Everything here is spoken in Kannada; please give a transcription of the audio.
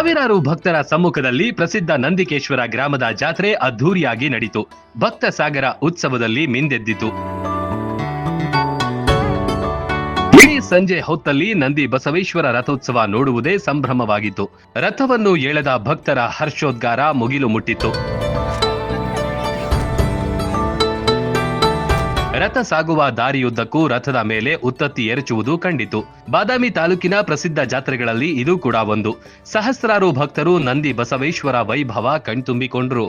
ಸಾವಿರಾರು ಭಕ್ತರ ಸಮ್ಮುಖದಲ್ಲಿ ಪ್ರಸಿದ್ಧ ನಂದಿಕೇಶ್ವರ ಗ್ರಾಮದ ಜಾತ್ರೆ ಅದ್ಧೂರಿಯಾಗಿ ನಡೆಯಿತು ಭಕ್ತ ಸಾಗರ ಉತ್ಸವದಲ್ಲಿ ಮಿಂದೆದ್ದಿತು. ಸಂಜೆ ಹೊತ್ತಲ್ಲಿ ನಂದಿ ಬಸವೇಶ್ವರ ರಥೋತ್ಸವ ನೋಡುವುದೇ ಸಂಭ್ರಮವಾಗಿತ್ತು. ರಥವನ್ನು ಎಳೆದ ಭಕ್ತರ ಹರ್ಷೋದ್ಗಾರ ಮುಗಿಲು ಮುಟ್ಟಿತ್ತು. ರಥ ಸಾಗುವ ದಾರಿಯುದ್ದಕ್ಕೂ ರಥದ ಮೇಲೆ ಉತ್ತತ್ತಿ ಎರಚುವುದು ಕಂಡಿತು. ಬಾದಾಮಿ ತಾಲೂಕಿನ ಪ್ರಸಿದ್ಧ ಜಾತ್ರೆಗಳಲ್ಲಿ ಇದು ಕೂಡ ಒಂದು. ಸಹಸ್ರಾರು ಭಕ್ತರು ನಂದಿ ಬಸವೇಶ್ವರ ವೈಭವ ಕಣ್ತುಂಬಿಕೊಂಡ್ರು.